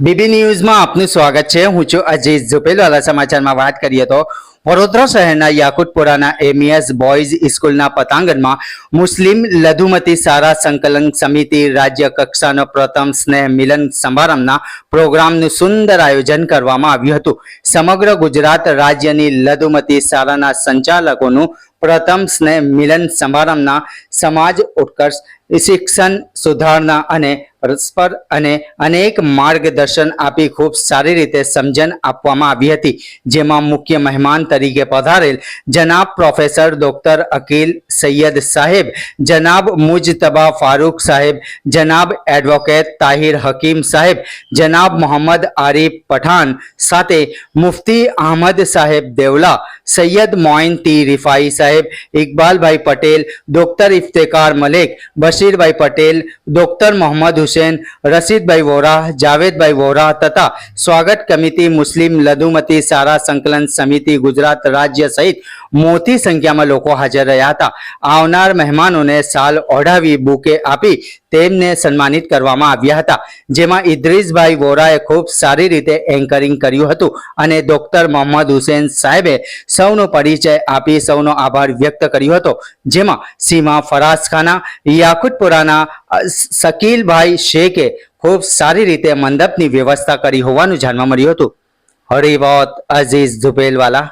BB ન્યૂઝમાં આપનું સ્વાગત છે. હું છું અજીત ઝુપેલવાલા સમાચારમાં વાત કરીએ તો વડોદરા શહેરના યાકુતપુરાના એમઈએસ બોયઝ સ્કૂલના પતાંગણમાં મુસ્લિમ લઘુમતી સારા સંકલન સમિતિ રાજ્ય કક્ષાનો પ્રથમ સ્નેહ મિલન સમારંભના પ્રોગ્રામનું સુંદર આયોજન કરવામાં આવ્યું હતું. સમગ્ર ગુજરાત રાજ્યની લઘુમતી શાળાના સંચાલકોનું પ્રથમ સ્નેહ મિલન સમારંભના સમાજ ઉત્કર્ષ, શિક્ષણ સુધારણા અને પરસ્પર અને અનેક માર્ગદર્શન આપી ખૂબ સારી રીતે સમજણ આપવામાં આવી હતી, જેમાં મુખ્ય મહેમાન તરીકે પધારેલ જનાબ પ્રોફેસર ડોક્ટર અકીલ સૈયદ સાહેબ, જનાબ મુજતબા ફારૂક સાહેબ, જનાબ એડવોકેટ તાહિર હકીમ સાહેબ, જનાબ મોહમ્મદ આરીફ પઠાણ સાથે મુફતી અહમદ સાહેબ દેવલા, સૈયદ મોઇન ટી રિફાઈ સાહેબ ઇકબાલભાઈ પટેલ, ડોક્ટર ઇફ્તેકાર મલેક, બશીરભાઈ પટેલ, ડોક્ટર મોહમ્મદ હુસેન, રશીદભાઈ વોરા, જાવેદભાઈ વોરા તથા સ્વાગત કમિટી મુસ્લિમ લઘુમતી સારા સંકલન સમિતિ ગુજરાત રાજ્ય સહિત મોટી સંખ્યામાં લોકો હાજર રહ્યા હતા. આવનાર મહેમાનોને સાલ ઓઢાવી બુકે આપી તેમને સન્માનિત કરવામાં આવ્યા હતા. જેમાં ઇદ્રીસભાઈ વોરાએ ખૂબ સારી રીતે એન્કરિંગ કર્યું હતું અને ડોક્ટર મોહમ્મદ હુસેન સાહેબે સૌનો પરિચય આપી સૌનો આભાર વ્યક્ત કર્યો હતો. જેમાં સીમા ફરાસખાના યાકુતપુરાના શકીલભાઈ શેખે ખૂબ સારી રીતે મંડપની વ્યવસ્થા કરી હોવાનું જાણવા મળ્યું હતું. હરિવત અઝીઝ ઝુબેલવાલા.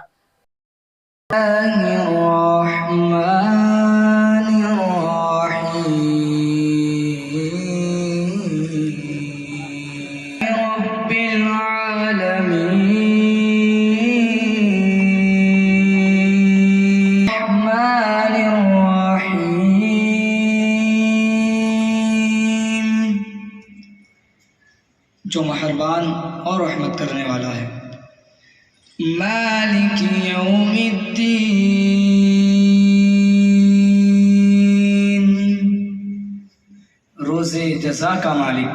جو مہربان اور رحمت کرنے والا ہے۔ مالک یوم الدین۔ روز جزا کا مالک۔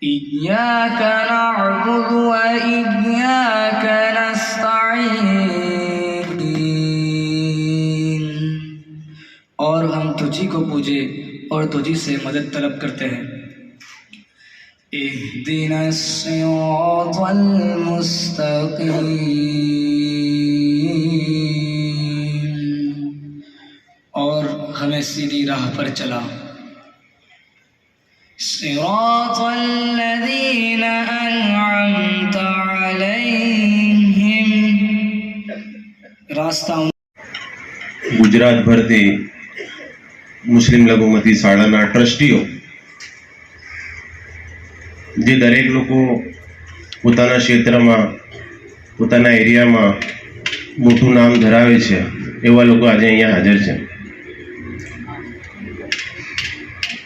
اِيَّاكَ نَعْبُدُ وَإِيَّاكَ نَسْتَعِينَ اور ہم تجھی کو پوجے اور تجھی سے مدد طلب کرتے ہیں۔ اهدنا الصراط المستقيم और हमें सीधी राह पर चला صراط الذين أنعمت عليهم रास्ता उन- ગુજરાતભરથી મુસ્લિમ લઘુમતી શાળાના ટ્રસ્ટીઓ જે દરેક લોકો પોતાના ક્ષેત્રમાં, પોતાના એરિયામાં મોટું નામ ધરાવે છે, એવા લોકો આજે અહીંયા હાજર છે.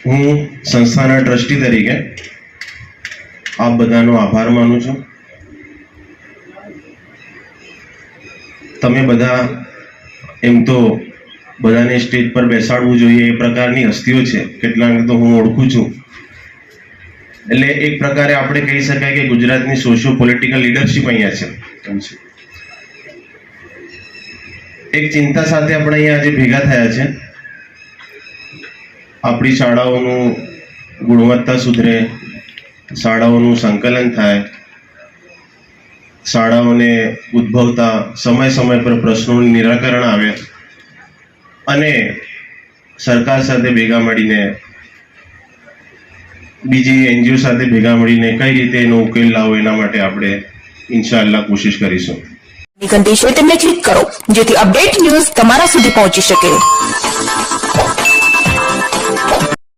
હું સંસ્થાના ટ્રસ્ટી તરીકે આપ બધાનો આભાર માનું છું. તમે બધા એમ તો બધાને સ્ટેજ પર બેસાડવું જોઈએ, એ પ્રકારની હસ્તીઓ છે. કેટલાક તો હું ઓળખું છું. એટલે એક પ્રકારે આપણે કહી શકાય કે ગુજરાતની સોશિયો પોલિટિકલ લીડરશિપ અહીંયા છે. એક ચિંતા સાથે આપણે અહીંયા આજે ભેગા થયા છે. આપણી શાળાઓનું ગુણવત્તા સુધરે, શાળાઓનું સંકલન થાય, શાળાઓને ઉદ્ભવતા સમય સમય પર પ્રશ્નોનું નિરાકરણ આવે અને સરકાર સાથે ભેગા મળીને બીજી એનજીઓ સાથે ભેગા મળીને કઈ રીતે એનો ઉકેલ લાવો એના માટે આપણે ઇન્શાઅલ્લાહ કોશિશ કરીશું. ઘંટી છે તેમને ક્લિક કરો, જેથી અપડેટ ન્યૂઝ તમારા સુધી પહોંચી શકે.